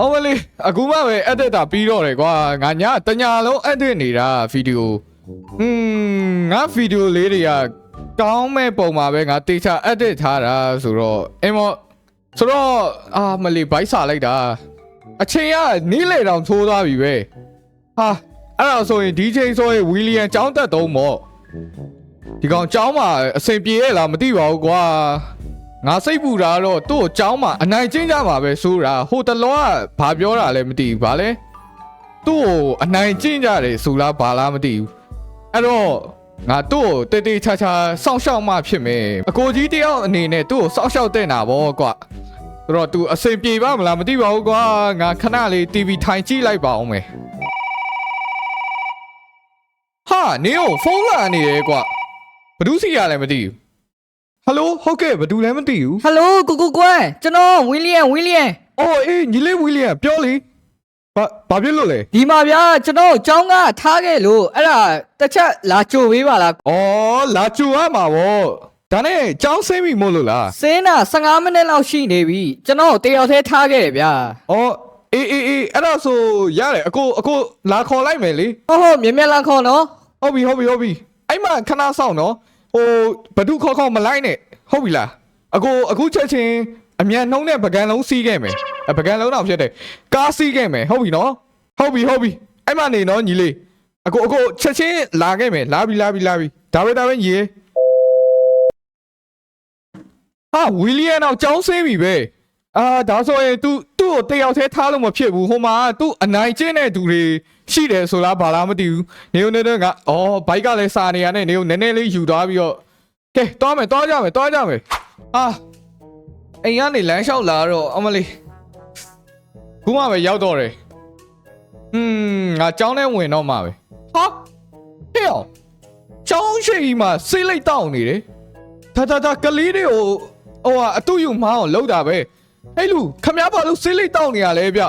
အော်မလေးအခုမှပဲ edit တာပြီးတော့တယ်ကွာငါညတညာလုံး edit နေတာဗီဒီယိုอืมငါဗီဒီယိုလေးတွေကကောင်းမဲ့ပုံမှာပဲငါတေချာ edit ထားတာဆိုတော့အင်းမဆိုတော့အာမလေးဘိုက်စာလိုက်တာအချိန်ကနီးလေတောင်သိုးသွားပြီပဲဟာအဲ့ဒါဆိုရင်ဒီချိန်ဆိုရင်ဝီလီယံចောင်းတက်သုံးပေါ့ဒီကောင်ចောင်းမှာအဆင်ပြေရဲ့လားမသိပါဘူးကွာ ငါစိတ်ပူတာတော့သူ့ကိုចောင်းမှာအနိုင်ကျင့်ကြမှာပဲဆိုတာဟိုတလောကဘာပြောတာလဲမသိဘူးဗာလဲသူ့ကိုအနိုင်ကျင့်ကြတယ်ဆိုလားဘာလားမသိဘူးအဲ့တော့ငါသူ့ကိုတေးတေးချာချာစောင့်ရှောက်မှဖြစ်မယ်အကိုကြီးတယောက်အနေနဲ့သူ့ကိုစောင့်ရှောက်တဲ့နာဗောကွာဆိုတော့ तू အစင်ပြေပါမလားမသိပါဘူးကွာငါခဏလေး TV ထိုင်ကြည့်လိုက်ပါအောင်မယ်ဟာနေကိုဖုန်းလာနေတယ်ကွာဘယ်သူစီရလဲမသိဘူး ဟယ်လိုဟုတ်ကဲ့ဘယ်သူလဲမသိဘူးဟယ်လိုကိုကိုကွယ်ကျွန်တော်ဝီလီယံဝီလီယံအော်အေးညီလေးဝီလီယံပြောလေဘာဘာဖြစ်လို့လဲဒီမှာဗျာကျွန်တော်ကျောင်းကထားခဲ့လို့အဲ့ဒါတစ်ချက်လာကြိုပေးပါလားအော်လာချူရမှာဗောဒါနဲ့ကြောင်းဆင်းပြီမို့လို့လားစင်းတာ15မိနစ်လောက်ရှိနေပြီကျွန်တော်တယောက်တည်းထားခဲ့တယ်ဗျာအော်အေးအေးအေးအဲ့ဒါဆိုရတယ်အကိုအကိုလာခေါ်လိုက်မယ်လေဟုတ်ဟုတ်မြင်မြင်လာခေါ်နော်ဟုတ်ပြီဟုတ်ပြီဟုတ်ပြီအဲ့မှာခဏဆောင်နော် ဟိုဘဒုခေါ်ခေါ်မလိုက်နဲ့ဟုတ်ပြီလားအကိုအခုချက်ချင်းအမြန်နှုံးတဲ့ပကံလုံးစီးခဲ့မယ်အပကံလုံးတော့ဖြစ်တယ်ကားစီးခဲ့မယ်ဟုတ်ပြီနော်ဟုတ်ပြီဟုတ်ပြီအဲ့မှာနေနော်ညီလေးအကိုအကိုချက်ချင်းလာခဲ့မယ်လာပြီလာပြီလာပြီဒါပဲဒါပဲညီလေးဟာဝီလီယံတော့ကြောင်းဆင်းပြီပဲ အာဒါဆိုရင် तू သူ့ကိုတယောက်တည်းထားလို့မဖြစ်ဘူးဟိုမှာ तू အနိုင်ကျင့်တဲ့သူတွေရှိတယ်ဆိုလားဘာလားမသိဘူးနေုံနေတော့ကအော်ဘိုက်ကလည်းစာနေရနဲ့နေုံနည်းနည်းလေးယူသွားပြီးတော့ကဲသွားမယ်သွားကြမယ်သွားကြမယ်အာအိမ်ကနေလမ်းလျှောက်လာတော့အမလေးခုမှပဲရောက်တော့တယ်ဟွန်းငါကြောင်းထဲဝင်တော့မှာပဲဟာဟဲ့အောင်ကြောင်းရှိမှစိတ်လိုက်တောင်းနေတယ်ဒါဒါဒါကလေးတွေကိုဟိုဟာအတူယူမအောင်လောက်တာပဲ ဟဲ့လူခမရဘာလို့ဆေးလိတ်တောက်နေရလဲဗျ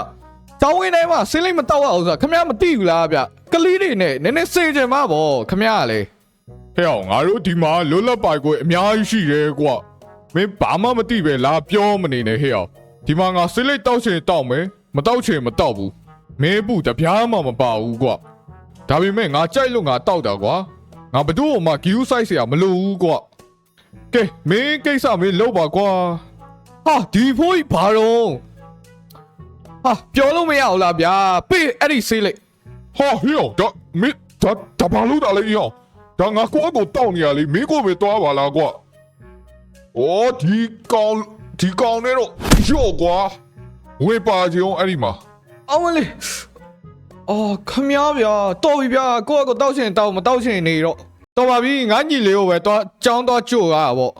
ကျောင်းဝင်းထဲမှာဆေးလိတ်မတောက်ရအောင်ဆိုတာခမရမသိဘူးလားဗျကလေးတွေနဲ့နည်းနည်းစေချင်မှာပေါ့ခမရကလည်းဟဲ့အောင်ငါတို့ဒီမှာလွတ်လပ်ပိုင်ခွင့်အများကြီးရှိတယ်ကွာမင်းဘာမှမသိပဲလားပြောမနေနဲ့ဟဲ့အောင်ဒီမှာငါဆေးလိတ်တောက်ချင်တောက်မယ်မတောက်ချင်မတောက်ဘူးမင်းဘူးတပြားမှမပါဘူးကွာဒါပေမဲ့ငါကြိုက်လို့ငါတောက်တာကွာငါဘသူ့အမဂီယူဆိုင်เสียမလို့ဘူးကွာကဲမင်းကိစ္စမင်းလုပ်ပါကွာ ဟာဒီဖိုးကြီးဘာတော့ဟာပြောလို့မရဘူးလားဗျာပေးအဲ့ဒီဆေးလိတ်ဟာဟဲ့အောင်ဒါမင်းဒါဒါဘာလို့တာလဲဟဲ့အောင်ဒါငါကိုယ့်ကိုတောက်နေရလေမင်းကိုပဲသွားပါလားကွာအော်ဒီကောင်ဒီကောင်နဲ့တော့ရော့ကွာဝေပါကြအောင်အဲ့ဒီမှာအမလေးအော်ခမ ्या ဗျာတော်ပြီဗျာကိုယ့်အကိုတောက်ချင်တောက်မတောက်ချင်နေတော့တော်ပါပြီငါညီလေးကိုပဲတော့ကြောင်းတော့ကြို့ရတာပေါ့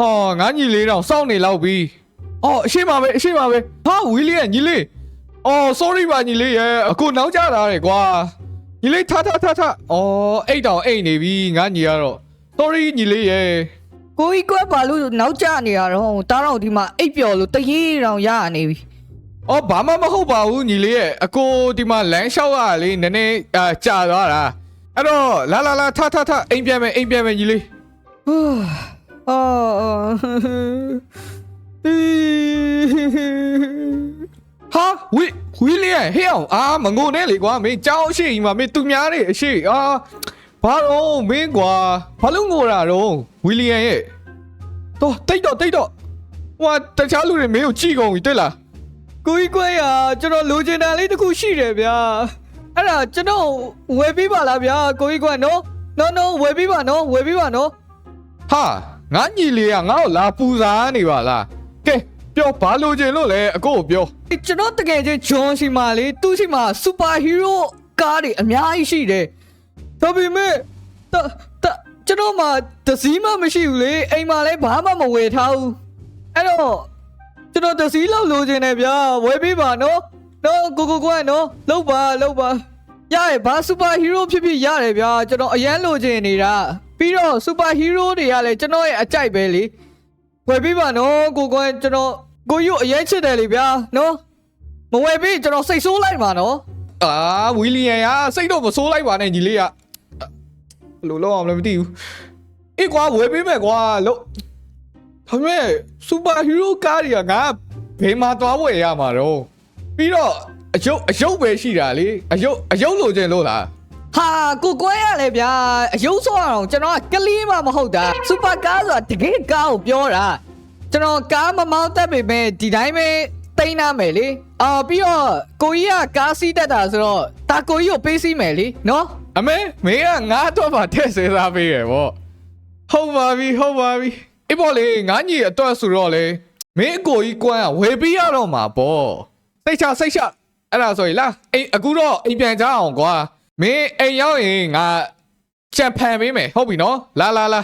ဟောငါညီလေးတော့စောင့်နေလောက်ပြီအော်အရှိမပဲအရှိမပဲဟာဝီလီယံညီလေးအော် sorry ပါညီလေးရဲ့အခုနောက်ကျတာတယ်ကွာညီလေးထထထထအော်အိတ်တောင်အိတ်နေပြီငါညီကတော့ sorry ညီလေးရဲ့ကိုကြီးကွယ်ဘာလို့နောက်ကျနေရတော့တားတော့ဒီမှာအိပ်ပျော်လို့တရေတောင်ရရနေပြီအော်ဘာမှမဟုတ်ပါဘူးညီလေးရဲ့အကိုဒီမှာလမ်းလျှောက်ရတာလေနည်းနည်းအာကြာသွားတာအဲ့တော့လာလာလာထထထအိမ်ပြန်မယ်အိမ်ပြန်မယ်ညီလေးဟာ ဝီဝီလီယံဟဲ့အောင်အာမငိုနဲ့လေကွာမင်းကြောင်းအရှိကြီးမှာမင်းသူများနေအရှိအာဘာတော့မင်းကွာဘာလို့ငိုတာတော့ဝီလီယံရဲ့တော့တိတ်တော့တိတ်တော့ဟိုတခြားလူတွေမင်းကိုကြည့်ကုန်ပြီတွေ့လားကိုကြီးကွယ်ရကျွန်တော်လိုချင်တာလေးတစ်ခုရှိတယ်ဗျာအဲ့ဒါကျွန်တော်ဝယ်ပေးပါလားဗျာကိုကြီးကွယ်နော်နော်နော်ဝယ်ပေးပါနော်ဝယ်ပေးပါနော်ဟာ ငါညီလေးကငါ့ကိုလာပူစားနေပါလားကဲပြောဘာလို့ချင်လို့လဲအကိုကိုပြောကျွန်တော်တကယ်ချင်းဂျွန်ရှိမှလေသူ့ရှိမှစူပါဟီးရိုးကားတွေအများကြီးရှိတယ်ဒါပေမဲ့တတကျွန်တော်မှတစည်းမှမရှိဘူးလေအိမ်မှာလည်းဘာမှမဝယ်ထားဘူးအဲ့တော့ကျွန်တော်တစည်းလောက်လိုချင်တယ်ဗျာဝယ်ပေးပါနော်နော်ကိုကိုကွန်းနော်လောက်ပါလောက်ပါရရဘာစူပါဟီးရိုးဖြစ်ဖြစ်ရတယ်ဗျာကျွန်တော်အရန်လိုချင်နေတာ ပြီးတော့စူပါဟီးရိုးတွေကလည်းကျွန်တော်ရဲ့အကြိုက်ပဲလေဝယ်ပေးပါနော်ကိုကွန်းကျွန်တော်ကိုယူအရင်ချစ်တယ်လေဗျာနော်မဝယ်ပေးကျွန်တော်စိတ်ဆိုးလိုက်ပါနော်အာဝီလီယံကစိတ်တော့မဆိုးလိုက်ပါနဲ့ညီလေးကဘယ်လိုလုပ်အောင်လဲမသိဘူးအေးကွာဝယ်ပေးမယ်ကွာလို့ဒါပေမဲ့စူပါဟီးရိုးကားတွေကငါဘယ်မှာသွားဝယ်ရမှာတော့ပြီးတော့အယုတ်အယုတ်ပဲရှိတာလေအယုတ်အယုတ်လိုချင်လို့လား ဟာကိုကွဲရလေဗျာအယုံဆောရအောင်ကျွန်တော်ကကလေးမှမဟုတ်တာစူပါကားဆိုတာတကယ်ကားကိုပြောတာကျွန်တော်ကားမမောင်းတတ်ပေမဲ့ဒီတိုင်းပဲတိန်းနာမယ်လေအာပြီးတော့ကိုကြီးကကားစီးတတ်တာဆိုတော့ဒါကိုကြီးကိုပေးစီးမယ်လေနော်အမေမင်းကငါတော့မှထည့်စေသားပေးရပေါ့ဟုတ်ပါပြီဟုတ်ပါပြီအေးပေါ့လေငါညီအတွက်ဆိုတော့လေမင်းအကိုကြီးကွမ်းကဝယ်ပြီးရတော့မှာပေါ့စိတ်ချစိတ်ချအဲ့ဒါဆိုရင်လားအိမ်အခုတော့အိမ်ပြန်ကြအောင်ကွာ မင်းအိမ်ရောက်ရင်ငါချန်ဖန်ပေးမယ်ဟုတ်ပြီနော်လာလာလာ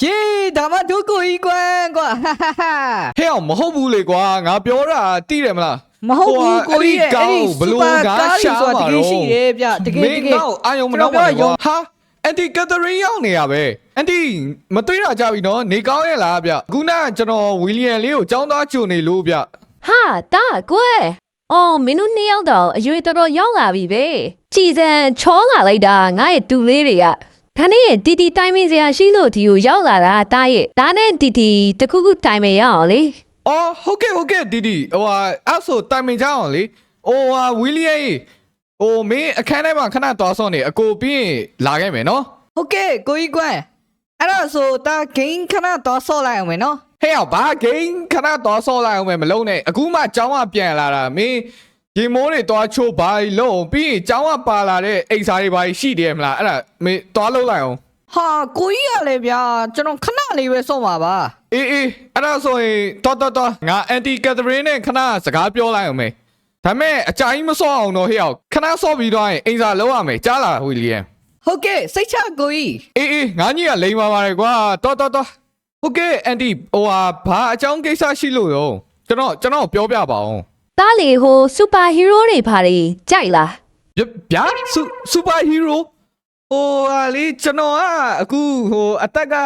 ယေးဒါမှဒုကိုကြီးကွန်းကွာဟာဟာဟာဟဲ့အောင်မဟုတ်ဘူးလေကွာငါပြောတာတိတယ်မလား မဟုတ်ဘူးကိုကြီးရဲ့အဲ့ဒီဘလို့ super ငါ car ရှာဆိုတာတကယ်ရှိတယ်ဗျတကယ်တကယ်မင်းတော့အာယုံမနောက်ပါနဲ့ကွာဟာအန်တီကက်သရီရောက်နေရပဲအန်တီမတွေ့တာကြပြီနော်နေကောင်းရဲ့လားဗျခုနကကျွန်တော်ဝီလီယံလေးကိုចောင်းသားကြုံနေလို့ဗျဟာတာကွယ် အော်မင်းတို့နှစ်ယောက်တော့အရွေတော်တော်ရောက်လာပြီပဲကြည်စံချောလာလိုက်တာငါရဲ့တူလေးတွေကဒါနဲ့တီတီတိုင်းမင်းစရာရှိလို့ဒီကိုရောက်လာတာတာရဲ့ဒါနဲ့တီတီတခုခုတိုင်းမရအောင်လေအော်ဟုတ်ကဲ့ဟုတ်ကဲ့ဒီဒီဟိုဟာအဲ့ဆိုတိုင်မင်ကြအောင်လေဟိုဟာဝီလီယံကြီးဟိုမင်းအခန်းထဲမှာခဏသွားစောနေအကိုပြီးရင်လာခဲ့မယ်နော် ဟုတ်ကဲ့ကိုကြီးကွန်းအဲ့ဒါဆိုတာဂိမ်းခဏတော့ဆော့လိုက်အောင်မယ်နော် ဟဲ့အောင်ဘာဂိမ်းခဏသွားစောလိုက်အောင်မယ်မလုံးနဲ့အခုမှចောင်းကပြန်လာတာမင်းဒီမိုးတွေသွားချိုးပါလို့ပြီးရင်ចောင်းကပါလာတဲ့အိမ်စာတွေပါရှိတယ်မလားအဲ့ဒါမင်းသွားလုံးလိုက်အောင်ဟာကိုကြီးရလေဗျာကျွန်တော်ခဏလေးပဲစော့ပါပါအေးအေးအဲ့ဒါဆိုရင်တော်တော်တော်ငါအန်တီကက်သရင်းနဲ့ခဏစကားပြောလိုက်အောင်မယ်ဒါမဲ့အကြိုင်းမစောအောင်တော့ဟဲ့အောင်ခဏစောပြီးတော့ရင်အိမ်စာလုံးရမယ်ကြားလာဝီလီယံဟုတ်ကဲ့စိတ်ချကိုကြီးအေးအေးငါကြီးကလိန်ပါပါတယ်ကွာတော်တော်တော် ဟုတ်ကဲ့အန်တီဟိုဟာဘာအကြောင်းကိစ္စရှိလို့ရောကျွန်တော်ကျွန်တော်ပြောပြပါအောင်တားလေဟိုစူပါဟီးရိုးတွေဖာတွေကြိုက်လားဗျဗျာစူစူပါဟီးရိုဟိုဟာလေကျွန်တော်ကအခုဟိုအသက်က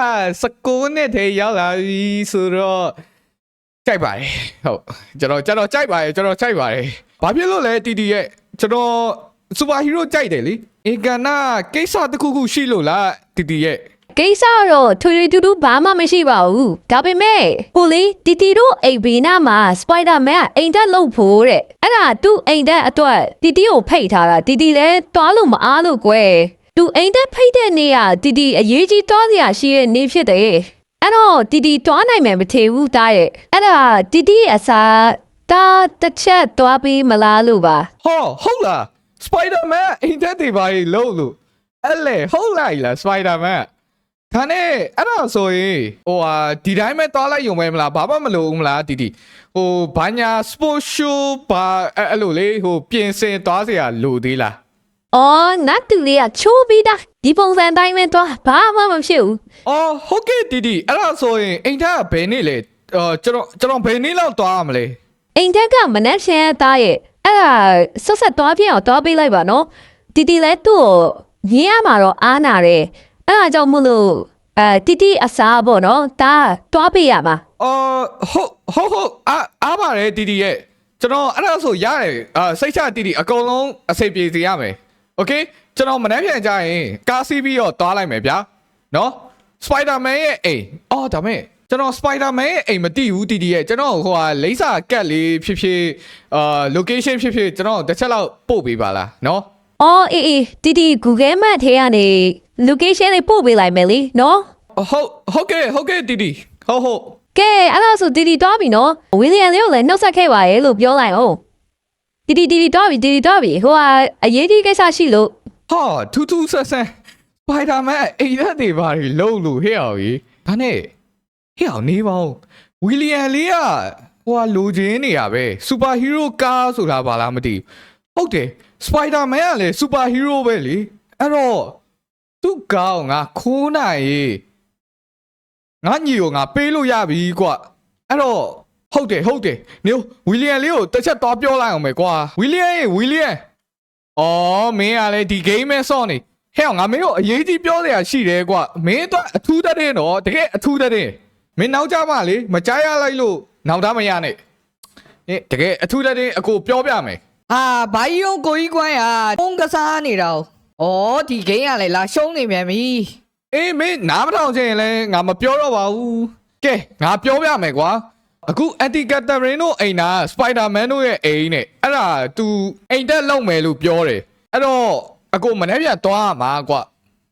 16နှစ်ထဲရောက်လာပြီဆိုတော့ကြိုက်ပါတယ်ဟုတ်ကျွန်တော်ကျွန်တော်ကြိုက်ပါတယ်ကျွန်တော်ကြိုက်ပါတယ်ဘာဖြစ်လို့လဲတီတီရဲ့ကျွန်တော်စူပါဟီးရိုကြိုက်တယ်လေအင်ကန်နာကိစ္စတစ်ခုခုရှိလို့လားတီတီရဲ့ ကိစ္စကတော့ထွေထွေတူတူဘာမှမရှိပါဘူးဒါပေမဲ့ဟိုလေတီတီတို့အိမ်ဘေးနားမှာစပိုက်ဒါမန်ကအိမ်တက်လုပ်ဖို့တဲ့အဲ့ဒါသူ့အိမ်တက်အတွက်တီတီကိုဖိတ်ထားတာတီတီလည်းတွားလို့မအားလို့ကွယ်သူအိမ်တက်ဖိတ်တဲ့နေ့ကတီတီအရေးကြီးတွားစရာရှိတဲ့နေ့ဖြစ်တယ်အဲ့တော့တီတီတွားနိုင်မယ်မထင်ဘူးတားရဲ့အဲ့ဒါတီတီအစားတာတစ်ချက်တွားပြီးမလားလို့ပါဟောဟုတ်လားစပိုက်ဒါမန်အိမ်သက်တွေပါလေလို့လို့အဲ့လေဟုတ်လိုက်လားစပိုက် ဒါမန်ဒါနဲ့အဲ့ဒါဆိုရင်ဟိုဟာဒီတိုင်းပဲသွားလိုက်ရုံပဲမလားဘာမှမလုပ်ဘူးမလားတီတီဟိုဘာညာ sport show ဘာအဲ့အဲ့လိုလေဟိုပြင်ဆင်သွားเสียလိုသေးလား အော်နတ်တူလေးကချိုးပြီးသားဒီပုံစံတိုင်းပဲတွားဘာမှမဖြစ်ဘူး အော်ဟုတ်ကဲ့တီတီအဲ့ဒါဆိုရင်အိမ်ထက်ကဘယ်နေ့လဲအော်ကျွန်တော်ကျွန်တော်ဘယ်နေ့လောက်သွားရမလဲ အိမ်ထက်ကမနှက်ရှမ်းသားရဲ့အဲ့ဒါဆက်ဆက်သွားပြအောင်သွားပေးလိုက်ပါနော်တီတီလည်းသူ့ကိုညင်းရမှာတော့အားနာတယ် အဲ့ဒါကြောင့်မို့လို့အဲတီတီအစားပေါ့နော်ဒါသွားပေးရမှာ အော်ဟုတ်ဟုတ်ဟုတ်အားအားပါတယ်တီတီရဲ့ကျွန်တော်အဲ့ဒါဆိုရတယ်အာစိတ်ချတီတီအကုန်လုံးအစိပ်ပြေစီရမယ်โอเคကျွန်တော်မနှက်ပြန်ကြရင်ကားစီးပြီးတော့သွားလိုက်မယ်ဗျာနော်စပိုက်ဒါမန်ရဲ့အိမ်အော်ဒါမဲ့ကျွန်တော်စပိုက်ဒါမန်ရဲ့အိမ်မသိဘူးတီတီရဲ့ကျွန်တော်ဟိုဟာလိမ့်စာကတ်လေးဖြစ်ဖြစ်အာ location ဖြစ်ဖြစ်ကျွန်တော်တစ်ချက်လောက်ပို့ပေးပါလားနော် အော်အေးအေးတီတီ Google Map ထဲကနေ location လေးပို့ပေးလိုက်မယ်လीနော်ဟုတ်ဟုတ်ကဲ့ဟုတ်ကဲ့တီတီဟုတ်ဟုတ်ကဲအဲ့ဒါဆိုတီတီသွားပြီနော်ဝီလီယံလေးကိုလည်းနှုတ်ဆက်ခဲ့ပါရဲ့လို့ပြောလိုက်အောင်တီတီတီတီသွားပြီတီတီသွားပြီဟိုဟာအရေးကြီးကိစ္စရှိလို့ဟာထူးထူးဆန်းဆန်းစပိုက်ဒါမန်အိမ်သက်တွေပါလေလုံးလို့ဟဲ့အောင်ကြီးဒါနဲ့ဟဲ့အောင်နေပါဦးဝီလီယံလေးကဟိုဟာလိုချင်နေရပဲစူပါဟီးရိုးကားဆိုတာဘာလားမသိဘူးဟုတ်တယ် စပိုက်ဒါမန်ကလည်းစူပါဟီးရိုးပဲလေအဲ့တော့သူ့ကောင်းငါခိုးနိုင်ရေးငါညီကိုငါပေးလို့ရပြီကွအဲ့တော့ဟုတ်တယ်ဟုတ်တယ်နေဝီလီယံလေးကိုတစ်ချက်သွားပြောလိုက်အောင်မယ်ကွာဝီလီယံရေဝီလီယံ။အော်မင်းကလည်းဒီ game မဲ့စော့နေ။ဟဲ့အောင်ငါမင်းကိုအရေးကြီးပြောစရာရှိတယ်ကွာ။မင်းတော့အထူးတတ်တယ်နော်တကယ်အထူးတတ်တယ်။မင်းနောက်ကြပါလေမကြားရလိုက်လို့နောက်သားမရနဲ့။ဟင်တကယ်အထူးတတ်တယ်အကိုပြောပြမယ် ဟာဘာကြီးရောကိုကြီးကွန်းရပုံကစားနေတာ။ဩဒီဂိမ်းကလည်းလာရှုံးနေမြန်ပြီ။အေးမင်းနားမထောင်ချင်ရင်လည်းငါမပြောတော့ပါဘူး။ကဲငါပြောပြမယ်ကွာအခု anti catherine တို့အိမ်နာ spider-man တို့ရဲ့အိမ်နဲ့အဲ့ဒါ तू အိမ်တက်လောက်မယ်လို့ပြောတယ်အဲ့တော့အကိုမနေ့ပြန်သွားရမှာကွာ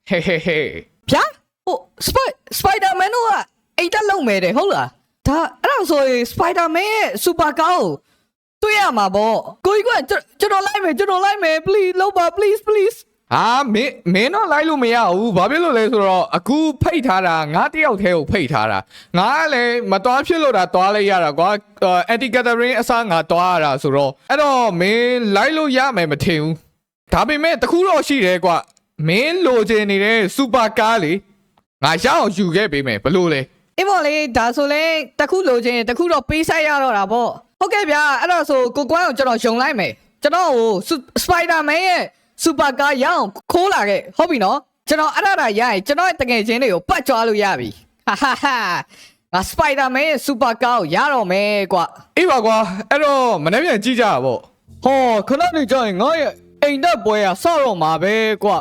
ဟေးဟေးဟေးဗျာဟိုစပိုက်စပိုက်ဒါမန်တို့ကအိတ်တက်လုံးမယ်တဲ့ဟုတ်လားဒါအဲ့ဒါဆိုရင်စပိုက်ဒါမန်ရဲ့စူပါကားကို တွေ့ရမှာပေါ့ကိုကြီးကကျွန်ကျွန်တော်လိုက်မယ်ကျွန်တော်လိုက်မယ် please လောက်ပါ please please ဟာမင်းမင်းတော့လိုက်လို့မရဘူးဘာဖြစ်လို့လဲဆိုတော့အခုဖိတ်ထားတာငါတယောက်တည်းကိုဖိတ်ထားတာငါကလည်းမတော်ဖြစ်လို့တာတွားလိုက်ရတာကွာအန်တီကက်သရင်းအစားငါတွားရတာဆိုတော့အဲ့တော့မင်းလိုက်လို့ရမယ်မထင်ဘူးဒါပေမဲ့တခုတော့ရှိတယ်ကွာမင်းလိုချင်နေတဲ့စူပါကားလေငါရအောင်ယူခဲ့ပေးမယ်ဘလို့လဲအေးမော်လေးဒါဆိုလဲတစ်ခုလိုချင်တစ်ခုတော့ပေးဆိုင်ရတော့တာပေါ့ ဟုတ်ကဲ့ဗျာအဲ့ဒါဆိုကိုကွမ်းကိုကျွန်တော်ယုံလိုက်မယ်ကျွန်တော်ကိုစပိုက်ဒါမန်ရဲ့စူပါကားရအောင်ခိုးလာခဲ့ဟုတ်ပြီနော်ကျွန်တော်အဲ့ဒါဒါရရင်ကျွန်တော်ရဲ့တကယ်ချင်းတွေကိုပတ်ကြွားလို့ရပြီဟာဟာဟာငါစပိုက်ဒါမန်ရဲ့စူပါကားကိုရတော့မယ်ကွာအေးပါကွာအဲ့တော့မနေ့ပြန်ကြည့်ကြတာပေါ့ဟောခဏနေကြရင်ငါရဲ့အိမ်တက်ပွဲကဆောက်တော့မှာပဲကွာ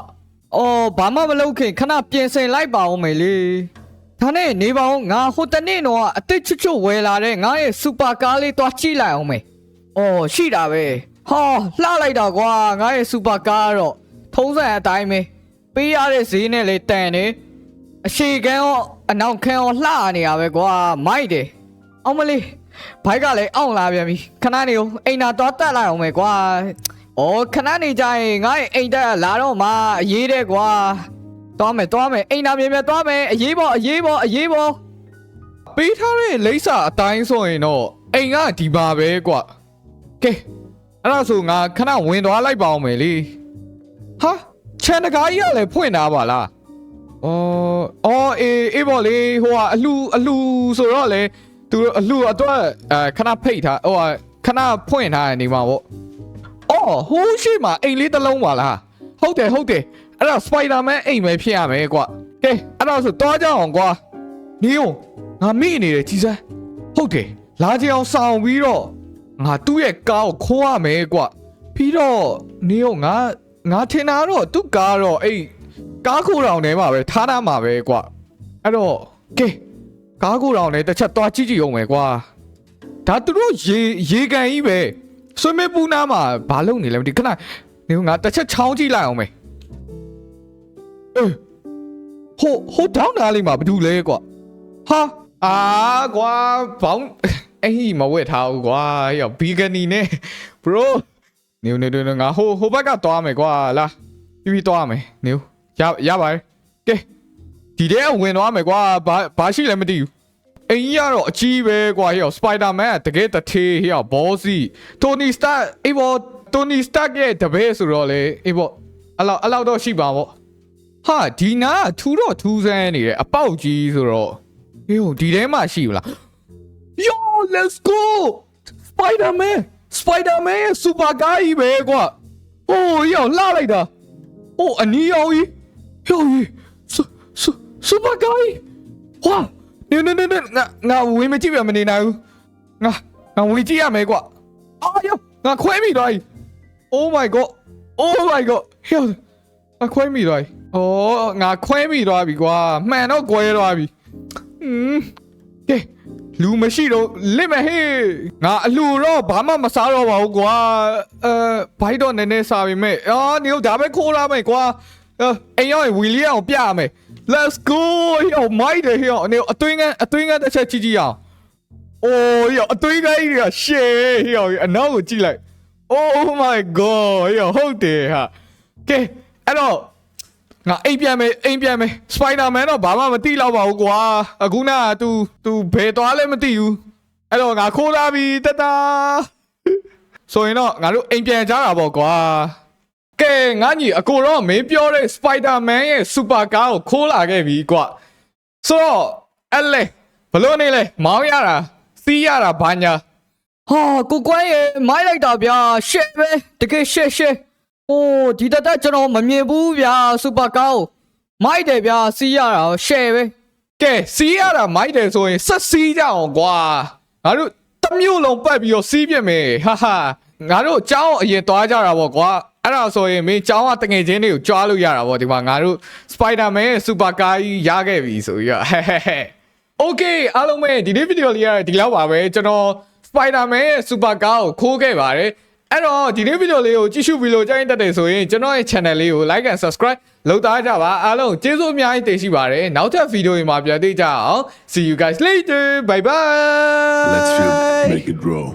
အော်ဘာမှမလုပ်ခင်ခဏပြင်ဆင်လိုက်ပါဦးမယ်လေ ဒါနဲ့နေပါဦးငါဟိုတနေ့တော့အစ်စ်ချွတ်ချွတ်ဝယ်လာတဲ့ငါရဲ့စူပါကားလေးတွားကြည့်လိုက်အောင်မယ်အော်ရှိတာပဲဟောလှလိုက်တာကွာငါရဲ့စူပါကားကတော့ထုံးစံအတိုင်းပဲပေးရတဲ့ဈေးနဲ့လေတန်နေအရှိကန်းရောအနောက်ခန်းရောလှနေရပဲကွာမိုက်တယ်အောင်မလေးဘိုက်ကလည်းအောင့်လာပြန်ပြီခဏနေဦးအိမ်သာသွားတက်လိုက်အောင်မယ်ကွာဩခဏနေကြရင်ငါ့ရဲ့အိမ်တက်လာတော့မှအရေးတဲ့ကွာ သွားမယ်သွားမယ်အိမ်သာမြင်မြင်သွားမယ်အရေးပေါ်အရေးပေါ်အရေးပေါ်ပေးထားတဲ့လိမ့်စာအတိုင်းဆိုရင်တော့အိမ်ကဒီပါပဲကွာကဲအဲ့ဒါဆိုငါခဏဝင်သွားလိုက်ပါအောင်မယ်လေဟာချန်တကာကြီးကလည်းဖွင့်တာပါလားအော်အော်အေးအေးပေါ့လေဟိုကအလှအလှဆိုတော့လေသူအလှအတွက်အဲခဏဖိတ်ထားဟိုကခဏဖွင့်ထားနေမှာပေါ့အော်ဟိုးရှိမှာအိမ်လေးတစ်လုံးပါလား ဟုတ်တယ်ဟုတ်တယ်အဲ့ဒါစပိုက်ဒါမန်အိမ်ပဲဖြစ်ရမယ်ကွာကဲအဲ့ဒါဆိုတော့ကြအောင်ကွာနေုံငါမိနေတယ်ကြီးစမ်းဟုတ်တယ်လာကြအောင်ဆောင်ပြီးတော့ငါသူ့ရဲ့ကားကိုခိုးရမယ်ကွပြီးတော့နေုံငါငါထင်တာတော့သူ့ကားတော့အဲ့ကားခိုးတောင်ထဲမှာပဲထားထားမှာပဲကွအဲ့တော့ကဲကားခိုးတောင်ထဲတစ်ချက်သွားကြည့်ကြည့်အောင်မယ်ကွာဒါသူတို့ရေရေကန်ကြီးပဲဆွေးမေပူနာမှာဘာလုပ်နေလဲမသိခဏ နေုံငါတစ်ချက်ချောင်းကြည့်လိုက်အောင်မယ်အေးဟိုဟိုတောင်းသားလေးမှာဘာလုပ်လဲကွဟာအာကွာဘောင်းအဲ့ဒီမဝက်ထားဘူးကွာရောဘီဂနီနဲ့ bro နေနေနေငါဟိုဟိုဘက်ကသွားမယ်ကွာလာပြီးပြီးသွားမယ်နေရရပါတယ်ကဲဒီထဲကဝင်သွားမယ်ကွာဘာဘာရှိလဲမသိဘူးအင်းကြီးကတော့အကြီးပဲကွာဟေ့စပိုက်ဒါမန်ကတကယ်တထေးဟေ့ဘောစီတိုနီစတာအေးဘော တိုနီစတာရဲ့တပည့်ဆိုတော့လေအေးဘောအလောက်အလောက်တော့ရှိပါဗောဟာဒီနာကထူတော့ထူးဆန်းနေတယ်အပေါက်ကြီးဆိုတော့ဟေးဟိုဒီထဲမှာရှိဘူးလား Yo let's go Spider-Man Spider-Man ရဲ့ super guy ကြီးပဲကွာဟိုရောလှလိုက်တာဟိုအနီရောင်ကြီးဟိုကြီး super guy ဟွာနေနေနေငါငါဝင်မကြည့်ပြမနေနိုင်ဘူးငါငါဝင်ကြည့်ရမယ်ကွာအာယောငါခွဲမိသွားပြီ Oh my god Oh my god ဟေးငါခွဲမိသွားပြီအော်ငါခွဲမိသွားပြီကွာမှန်တော့ကွဲသွားပြီอืมကဲလူမရှိတော့လစ်မဟေးငါအလူတော့ဘာမှမစားတော့ပါဘူးကွာအဲဘိုက်တော့နည်းနည်းစားပြီမဲ့အာနေတော့ဒါပဲခိုးလာမယ်ကွာအဲအိမ်ရောက်ရင်ဝီလီအောင်ပြရမယ် let's go ဟိုမိုက်တယ်ဟိုနေအသွင်းကန်းအသွင်းကန်းတစ်ချက်ကြည့်ကြည့်အောင်အိုးဟိုအသွင်းကန်းကြီးကရှေ့ဟိုအနောက်ကိုကြည့်လိုက် oh my god ဟိုဟုတ်တယ်ဟာကဲအဲ့တော့ငါအိမ်ပြန်မယ်အိမ်ပြန်မယ်စပိုင်ဒါမန်တော့ဘာမှမသိတော့ပါဘူးကွာအခုနက तू तू ဘယ်သွားလဲမသိဘူးအဲ့တော့ငါခိုးလာပြီတတဆိုရင်တော့ငါတို့အိမ်ပြန်ကြတာပေါ့ကွာကဲငါညီအကိုတော့မင်းပြောတဲ့စပိုင်ဒါမန်ရဲ့စူပါကားကိုခိုးလာခဲ့ပြီကွာဆိုတော့အဲ့လေဘလို့နေလဲမောင်းရတာစီးရတာဘာညာ ဟာကိုကွမ်းရဲ့မိုက်လိုက်တာဗျာရှက်ပဲတကယ်ရှက်ရှက်ဟိုဒီတက်တက်ကျွန်တော်မမြင်ဘူးဗျာစူပါကားကိုမိုက်တယ်ဗျာစီးရတာရှက်ပဲ ကဲစီးရတာမိုက်တယ်ဆိုရင်ဆက်စီးကြအောင်ကွာငါတို့တစ်မျိုးလုံးပတ်ပြီးတော့စီးပြစ်မယ်ဟာဟာငါတို့အเจ้าအရင်သွားကြတာပေါ့ကွာအဲ့ဒါဆိုရင်မင်းเจ้าကတငယ်ချင်းတွေကိုကြွားလို့ရတာပေါ့ဒီမှာငါတို့စပိုင်ဒါမန်ရဲ့စူပါကားကြီးရခဲ့ပြီဆိုပြီးတော့ဟဲဟဲဟဲ Okay အားလုံးပဲဒီနေ့ဗီဒီယိုလေးကဒီလောက်ပါပဲကျွန်တော် Spider-Man ရဲ့ Super Car ကိုခိုးခဲ့ပါတယ်အဲ့တော့ဒီနေ့ဗီဒီယိုလေးကိုကြည့်ရှုပြီးလို့ကြိုက်တတ်တယ်ဆိုရင်ကျွန်တော်ရဲ့ channel လေးကို like and subscribe လုပ်သားကြပါအားလုံးကျေးဇူးအများကြီးတင်ရှိပါတယ်နောက်ထပ်ဗီဒီယိုတွေမှာပြန်တွေ့ကြအောင် see you guys later bye bye Let's feel, make it grow.